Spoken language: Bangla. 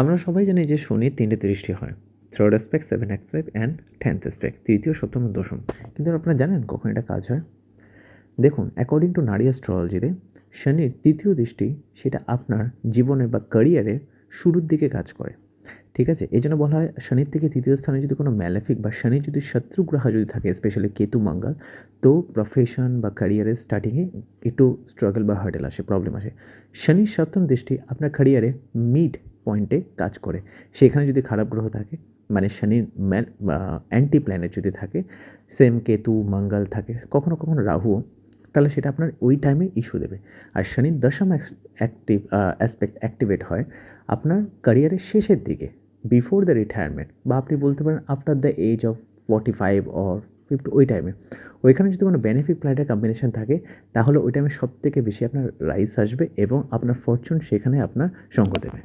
আমরা সবাই জানি যে শনির তিনটে দৃষ্টি হয় third aspect seven aspect and tenth aspect তৃতীয়, সপ্তম দশম। কিন্তু আপনারা জানেন কখন এটা কাজ হয়? দেখুন অ্যাকর্ডিং টু নারী অ্যাস্ট্রোলজিতে শনির তৃতীয় দৃষ্টি সেটা আপনার জীবনে বা ক্যারিয়ারের শুরুর দিকে কাজ করে। ঠিক আছে? এই জন্য বলা হয় শনির থেকে তৃতীয় স্থানে যদি কোনো ম্যালেফিক বা শনির যদি শত্রু গ্রহ যদি থাকে স্পেশালি কেতু, মঙ্গল, তো প্রফেশন বা ক্যারিয়ারের স্টার্টিংয়ে একটু স্ট্রাগল বা হার্ডেল আসে প্রবলেম আসে। শনির সপ্তম দৃষ্টি আপনার ক্যারিয়ারে মিড পয়েন্টে কাজ করে। সেখানে যদি খারাপ গ্রহ থাকে মানে শনি, ম্যান অ্যান্টি প্ল্যানেট যদি থাকে, সেম কেতু, মঙ্গল থাকে, কখনো কখনো রাহুও তাহলে সেটা আপনার ওই টাইমে ইস্যু দেবে। আর শনির দশম অ্যাক্টিভ অ্যাসপেক্ট অ্যাক্টিভেট হয় আপনার ক্যারিয়ারের শেষের দিকে বিফোর দ্য রিটায়ারমেন্ট বা আপনি বলতে পারেন after the age of forty five or fifty ওই টাইমে ওইখানে যদি কোনো বেনিফিট প্ল্যানেটের কম্বিনেশন থাকে, তাহলে ওই টাইমে সব থেকে বেশি আপনার রাইস আসবে এবং আপনার ফরচুন সেখানে আপনার সঙ্গ দেবে।